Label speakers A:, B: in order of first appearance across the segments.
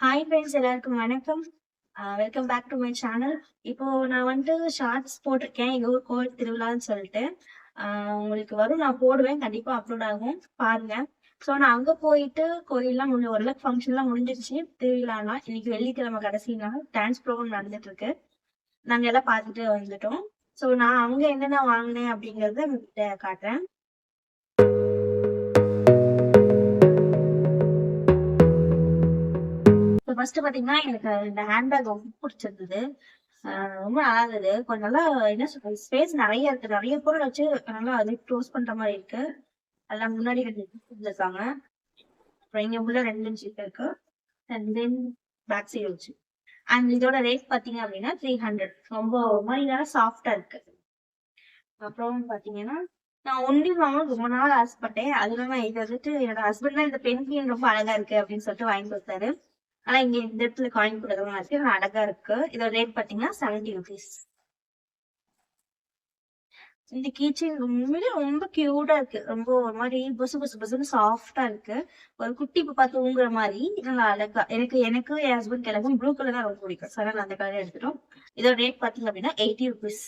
A: Hi friends எல்லாருக்கும் வணக்கம். Welcome back to my channel இப்போ நான் வந்துட்டு ஷார்ட்ஸ் போட்டிருக்கேன். எங்கள் ஊர் கோவில் திருவிழான்னு சொல்லிட்டு. உங்களுக்கு வரும் நான் போடுவேன். கண்டிப்பாக அப்லோட் ஆகும். பாருங்க. ஸோ நான் அங்கே போயிட்டு கோயிலெலாம் முடிஞ்ச ஓரளவுக்கு ஃபங்க்ஷன்லாம் முடிஞ்சிருச்சு. திருவிழாலாம் இன்னைக்கு வெள்ளிக்கிழமை கடைசி நாள். டான்ஸ் ப்ரோக்ராம் நடந்துட்டு இருக்கு. நாங்கள் எல்லாம் பார்த்துட்டு வந்துட்டோம். ஸோ நான் அங்கே என்னென்ன வாங்கினேன் அப்படிங்கிறத காட்டுறேன். ஃபர்ஸ்ட் பாத்தீங்கன்னா எனக்கு இந்த ஹேண்ட்பேக் ரொம்ப பிடிச்சிருந்தது. ரொம்ப நல்லா இருந்தது கொஞ்சம் நல்லா என்ன சொல்றது ஸ்பேஸ் நிறைய இருக்கு. நிறைய பொருள் வச்சு நல்லா அது க்ளோஸ் பண்ற மாதிரி இருக்கு. எல்லாம் முன்னாடி ரெண்டு இருக்காங்க அப்புறம் இங்க உள்ள ரெண்டு ஜிப் இருக்கு. அண்ட் தென் பேக் சைடு வச்சு. அண்ட் இதோட ரேட் பாத்தீங்க அப்படின்னா த்ரீ ஹண்ட்ரட் ரொம்ப மாதிரி நல்லா சாஃப்டா இருக்கு. அப்புறம் பாத்தீங்கன்னா நான் ஒன்லி வாங்கணும் ரொம்ப நாள் ஆசைப்பட்டேன். அதுல நான் இது வந்துட்டு என்னோட ஹஸ்பண்ட் தான் இந்த பென்கின் ரொம்ப அழகா இருக்கு அப்படின்னு சொல்லிட்டு வாங்கி கொடுத்தாரு ஆனா இங்க இந்த இடத்துல காயின் கொடுக்கறதா இருக்கு அழகா இருக்கு. இதோட ரேட் பாத்தீங்கன்னா செவன்டி ருபீஸ் இந்த கீச்சைன் உண்மையிலே ரொம்ப கியூட்டா இருக்கு. ரொம்ப ஒரு மாதிரி புசு புசு புசுன்னு சாஃப்டா இருக்கு. ஒரு குட்டி பாப்பா தூங்குற மாதிரி நல்லா அழகா. எனக்கு எனக்கு என் ஹஸ்பண்ட் எனக்கும் ப்ளூ கலர் தான் ரொம்ப பிடிக்கும். சார் நான் அந்த கலர் எடுத்துட்டோம். இதோட ரேட் பாத்தீங்க அப்படின்னா எயிட்டி ருபீஸ்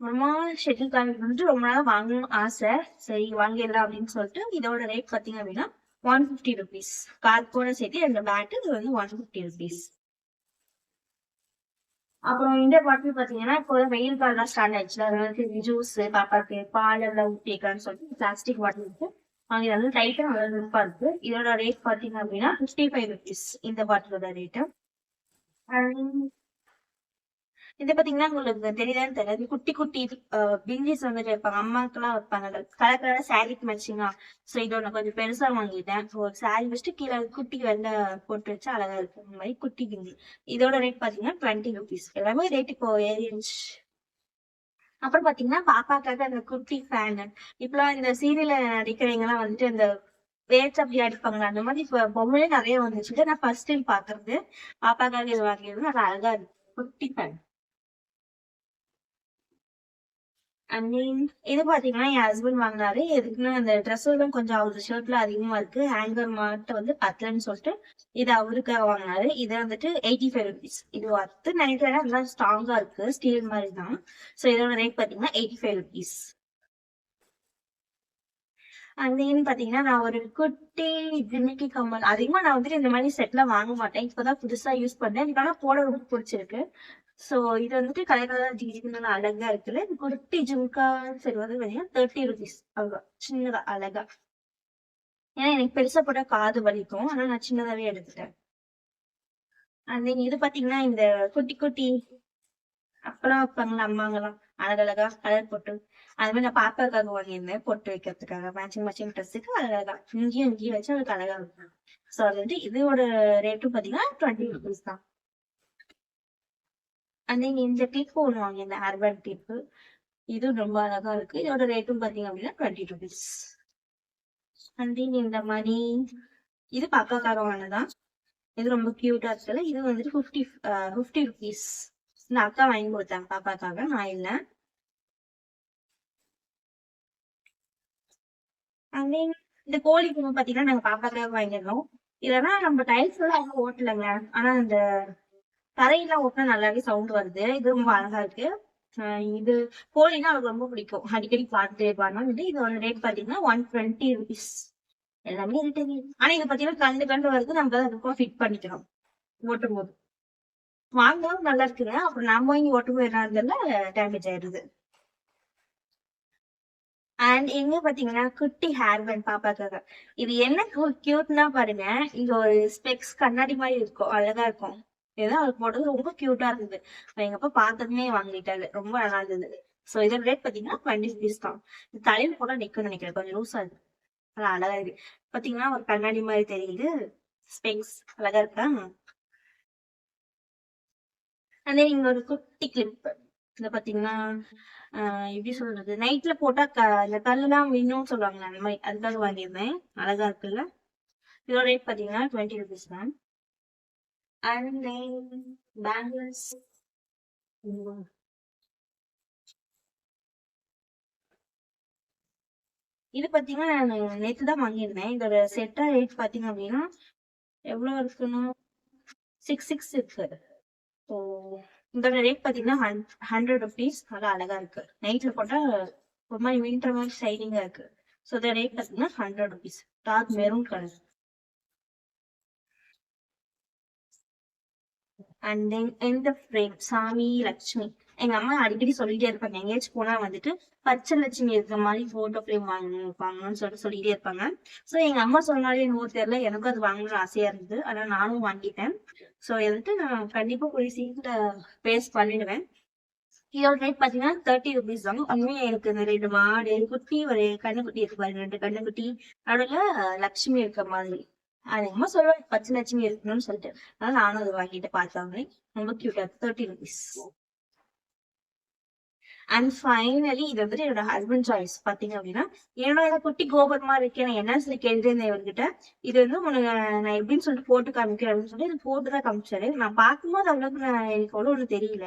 A: ரொம்ப ஷெட்டில் கார்டு வந்துட்டு ரொம்ப நாளா வாங்கணும்னு ஆசை. சரி வாங்கிடலாம் அப்படின்னு சொல்லிட்டு இதோட ரேட் பாத்தீங்க அப்படின்னா ஒன் ஃபிஃப்டி ருபீஸ் கார் கூட சேர்த்து ரெண்டு பேட்டு இது வந்து ஒன் ஃபிஃப்டி ருபீஸ் அப்புறம் இந்த பாட்டில் பார்த்தீங்கன்னா இப்போ வெயில் காலம் ஸ்டார்ட் ஆயிடுச்சு. அதனால ஜூஸ் பாப்பாக்கு பால் எல்லாம் ஊற்றிக்கலாம்னு சொல்லிட்டு பிளாஸ்டிக் பாட்டில் இருக்கு. வாங்கி வந்து டைட்டா நல்லா லுப்பா இருக்கு. இதோட ரேட் பார்த்தீங்க அப்படின்னா ஃபிஃப்டி ஃபைவ் ருபீஸ் இந்த பாட்டிலோட ரேட்டு இது பாத்தீங்கன்னா உங்களுக்கு தெரியுதான்னு தெரியல. குட்டி குட்டி பிங்கிஸ் வந்துட்டு வைப்பாங்க. அம்மாக்கெல்லாம் வைப்பாங்க. கலர் கலர் சாரிக்கு மேட்சிங்கா சோ இது ஒண்ணு கொஞ்சம் பெருசா வாங்கிட்டேன். ஒரு சாரி வச்சுட்டு கீழே குட்டி வெள்ள போட்டு வச்சா அழகா இருக்கும். இந்த மாதிரி குட்டி பிங்கி இதோட ரேட் பாத்தீங்கன்னா டுவெண்ட்டி ருபீஸ் எல்லாமே ரேட் இப்போ ஏறிஞ்சு அப்புறம் பாத்தீங்கன்னா பாப்பாக்காக அந்த குட்டி ஃபேன் இப்பெல்லாம் இந்த சீரியல்ல நடிக்கிறவங்க எல்லாம் வந்துட்டு அந்த வேட்ஸ் அப்படி அடிப்பாங்க அந்த மாதிரி இப்போ பொம்மையே நிறைய வந்துச்சு. நான் ஃபர்ஸ்ட் டைம் பாக்குறது. பாப்பாக்காக இது வாங்கியது. அது அழகா இருக்கு. குட்டி ஃபேன் ஐ மீன் இது பாத்தீங்கன்னா என் ஹஸ்பண்ட் வாங்கினாரு. எதுக்குன்னா அந்த ட்ரெஸ் எல்லாம் கொஞ்சம் அவர் ஷர்ட்ல அதிகமா இருக்கு. ஹேங்கர் மாட்டு வந்து பத்தலன்னு சொல்லிட்டு இது அவருக்காக வாங்கினாரு. இது வந்துட்டு எயிட்டி ஃபைவ் ருபீஸ் இது ஒர்த்து நினைக்கிறேன் நல்லா ஸ்ட்ராங்கா இருக்கு. ஸ்டீல் மாதிரி தான் ஸோ இதோட ரேட் பாத்தீங்கன்னா எயிட்டி ஃபைவ் ருபீஸ் அங்கேன்னு பாத்தீங்கன்னா நான் ஒரு குட்டி ஜிமிக்கி கம்மல். அதிகமா நான் வந்துட்டு இந்த மாதிரி செட்ல வாங்க மாட்டேன். இப்பதான் புதுசா யூஸ் பண்ணேன். எனக்கு ஆனா போட ரொம்ப பிடிச்சிருக்கு. சோ இது வந்துட்டு கலர் கலர் ஜிஜிக்கு நல்லா அழகா இருக்குல்ல இது குட்டி ஜும்கா சரி வந்து தேர்ட்டி ருபீஸ் அவ்வளோ சின்னதா அழகா. ஏன்னா எனக்கு பெருசா போட்டா காது வலிக்கும். ஆனா நான் சின்னதாவே எடுத்துட்டேன். அண்ட் தென் இது பாத்தீங்கன்னா இந்த குட்டி குட்டி அப்பெல்லாம் வைப்பாங்களா அம்மாங்கெல்லாம். அழகழகா கலர் போட்டு அது மாதிரி நான் பாப்பாக்காக வாங்கியிருந்தேன். பொட்டு வைக்கிறதுக்காக மேட்சிங் மேட்சிங் ட்ரெஸ்ஸுக்கு அழகழகா. இங்கேயும் இங்கேயும் வச்சு அதுக்கு அழகா இருக்கும். ஸோ அது வந்து இதோட ரேட்டும் பார்த்தீங்கன்னா டுவெண்ட்டி ருபீஸ் தான். அண்ட் தென் இந்த கிளிப் ஒன்று வாங்கியிருந்தேன் இந்த ஹேர்பேண்ட் கிளிப்பு இதுவும் ரொம்ப அழகா இருக்கு. இதோட ரேட்டும் பார்த்தீங்க அப்படின்னா டுவெண்ட்டி ருபீஸ் அண்ட் தென் இந்த மாதிரி இது பாப்பாக்காக வாங்கினதான் இது ரொம்ப கியூட்டா இருக்குல்ல. இது வந்துட்டு ஃபிஃப்டி ஃபிஃப்டி ருபீஸ் இந்த அக்கா வாங்கி கொடுத்தேன். பாப்பாக்காக நான் இல்லை. அண்ட் தென் இந்த கோழி கும்பம் பாத்தீங்கன்னா நாங்க பாப்பாக்காக வாங்கிடுறோம் இதெல்லாம் நம்ம டைல்ஸ் எல்லாம் அவங்க ஓட்டலைங்க. ஆனா இந்த தரையெல்லாம் ஓட்டினா நல்லாவே சவுண்ட் வருது. இது ரொம்ப அழகா இருக்கு. இது கோழினா அவருக்கு ரொம்ப பிடிக்கும். அடிக்கடி பார்த்துட்டே இருப்பாங்க. இதோட ரேட் பாத்தீங்கன்னா ஒன் டுவெண்ட்டி ருபீஸ் எல்லாமே ரேட் ஆனா இது பாத்தீங்கன்னா கண்டு கண்டு வருது. நம்ம தான் ஃபிட் பண்ணிக்கிறோம் ஓட்டும் போது வாங்கவும் நல்லா இருக்குங்க அப்புறம் நாம வாங்கி ஓட்டு போயிடறதுல டேமேஜ் ஆயிடுது. அண்ட் எங்க பாத்தீங்கன்னா குட்டி ஹேர் பேண்ட் பாப்பாக்காக இது என்ன கியூட்னா பாருங்க. இங்க ஒரு ஸ்பெக்ஸ் கண்ணாடி மாதிரி இருக்கும். அழகா இருக்கும். இதுதான் அது போட்டது ரொம்ப கியூட்டா இருந்தது. எங்க அப்பா பார்த்ததுமே வாங்கிட்டாரு. ரொம்ப நல்லா இருந்தது. சோ இதோட ரேட் பாத்தீங்கன்னா டுவெண்ட்டி ருபீஸ் தான். இது தலையில போட்டா நிக்கணும்னு நினைக்கிறேன். கொஞ்சம் லூஸா இருக்கு. நல்லா அழகா இருக்கு. பாத்தீங்கன்னா ஒரு கண்ணாடி மாதிரி தெரியுது. ஸ்பெக்ஸ் அழகா இருக்கா? அதே இங்க ஒரு குட்டி கிளிப் இத பாத்தீங்கன்னா எப்படி சொல்றது? நைட்ல போட்டா க இந்த கல்லுலாம் மின்னும் சொல்லுவாங்க அந்த மாதிரி. அதுக்காக வாங்கியிருந்தேன். அழகா இருக்குல்ல? இதோட ரேட் பாத்தீங்கன்னா டுவெண்ட்டி ருபீஸ் தான். அண்ட் தென் பேங்கிள்ஸ் இது பாத்தீங்கன்னா நான் நேத்து தான் வாங்கியிருந்தேன். இதோட செட்டா ரேட் பாத்தீங்க அப்படின்னா எவ்வளோ இருக்குன்னா சிக்ஸ் சிக்ஸ் இருக்கு. இதோட ரேட் பாத்தீங்கன்னா ஹண்ட்ரட் ருபீஸ் நல்லா அழகா இருக்கு. நைட்ல போட்டா ஒரு மாதிரி வின்டர் மாதிரி ஷைனிங்கா இருக்கு. ஸோ இதோட ரேட் பாத்தீங்கன்னா hundred rupees dark maroon colour and then இந்த ஃப்ரேம் சாமி லட்சுமி எங்க அம்மா அடிக்கடி சொல்லிட்டே இருப்பாங்க. எங்கேயாச்சும் போனா வந்துட்டு பச்சை லட்சுமி இருக்கிற மாதிரி போட்டோ ஃப்ரேம் வாங்கணும் வாங்கணும்னு சொல்லிட்டு சொல்லிட்டே இருப்பாங்க. ஸோ எங்க அம்மா சொன்னாலே என்னவோ தெரியல. எனக்கும் அது வாங்கணும்னு ஆசையா இருந்தது. அதனால நானும் வாங்கிட்டேன். ஸோ வந்துட்டு நான் கண்டிப்பா கூடிய சீக்கிரம் பேஸ் பண்ணிடுவேன். இதோட ரேட் பாத்தீங்கன்னா தேர்ட்டி ருபீஸ் தான். உண்மையா எனக்கு இந்த ரெண்டு மாடு குட்டி ஒரு கண்ணுக்குட்டி இருக்கு பாருங்க ரெண்டு கண்ணுக்குட்டி நடுவில் லட்சுமி இருக்க மாதிரி. அதிகமா அம்மா சொல்லுவாங்க பச்சை லட்சுமி இருக்கணும்னு சொல்லிட்டு. அதனால நானும் அதை வாங்கிட்டு பார்த்தாங்க ரொம்ப கியூட்டா தேர்ட்டி ருபீஸ் அண்ட் ஃபைனலி இது வந்துட்டு என்னோட ஹஸ்பண்ட் சாய்ஸ் பாத்தீங்க அப்படின்னா என்னோட குட்டி கோபுரமா இருக்கு. நான் என்ன சொல்லி கேட்டிருந்தேன் இவர்கிட்ட. இது வந்து உனக்கு நான் எப்படின்னு சொல்லிட்டு போட்டு காமிக்கிறேன் அப்படின்னு சொல்லி இது போட்டு தான் காமிச்சாரு. நான் பார்க்கும்போது அவ்வளவுக்கு நான் எனக்கு அவ்வளோ ஒன்றும் தெரியல.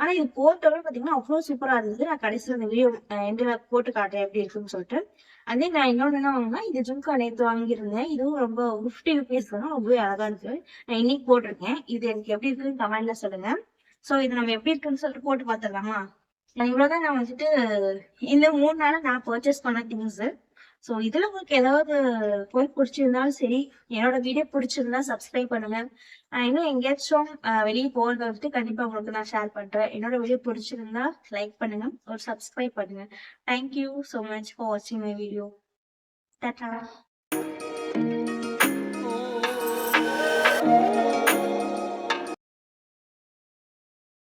A: ஆனா இது போட்டோட பாத்தீங்கன்னா அவ்வளோ சூப்பரா இருந்தது. நான் கடைசியில் இந்த வீடியோ எண்டில் போட்டு காட்டுறேன் எப்படி இருக்குன்னு சொல்லிட்டு. அதே நான் இன்னொன்று என்ன வாங்கினா இது ஜும்கா நேற்று வாங்கியிருந்தேன். இதுவும் ரொம்ப ஃபிஃப்டி ருபீஸ் தான் ரொம்பவே அழகா இருக்கு. நான் இன்னைக்கு போட்டிருக்கேன். இது எனக்கு எப்படி இருக்குன்னு கமெண்ட்ல சொல்லுங்க. ஸோ இது நம்ம எப்படி இருக்குன்னு சொல்லிட்டு போட்டு பார்த்துடலாமா? நான் இவ்வளவுதான் நான் வந்துட்டு இந்த மூணு நாளா நான் பர்ச்சேஸ் பண்ண திங்ஸ் ஸோ இதுல உங்களுக்கு ஏதாவது போய் பிடிச்சிருந்தாலும் சரி என்னோட வீடியோ பிடிச்சிருந்தா சப்ஸ்கிரைப் பண்ணுங்க. நான் இன்னும் எங்கேயாச்சும் வெளியே போகிறத வந்துட்டு கண்டிப்பா உங்களுக்கு நான் ஷேர் பண்றேன். என்னோட வீடியோ பிடிச்சிருந்தா லைக் பண்ணுங்க. ஒரு சப்ஸ்கிரைப் பண்ணுங்க. Thank you so much for வாட்சிங் மை வீடியோ டாட்டா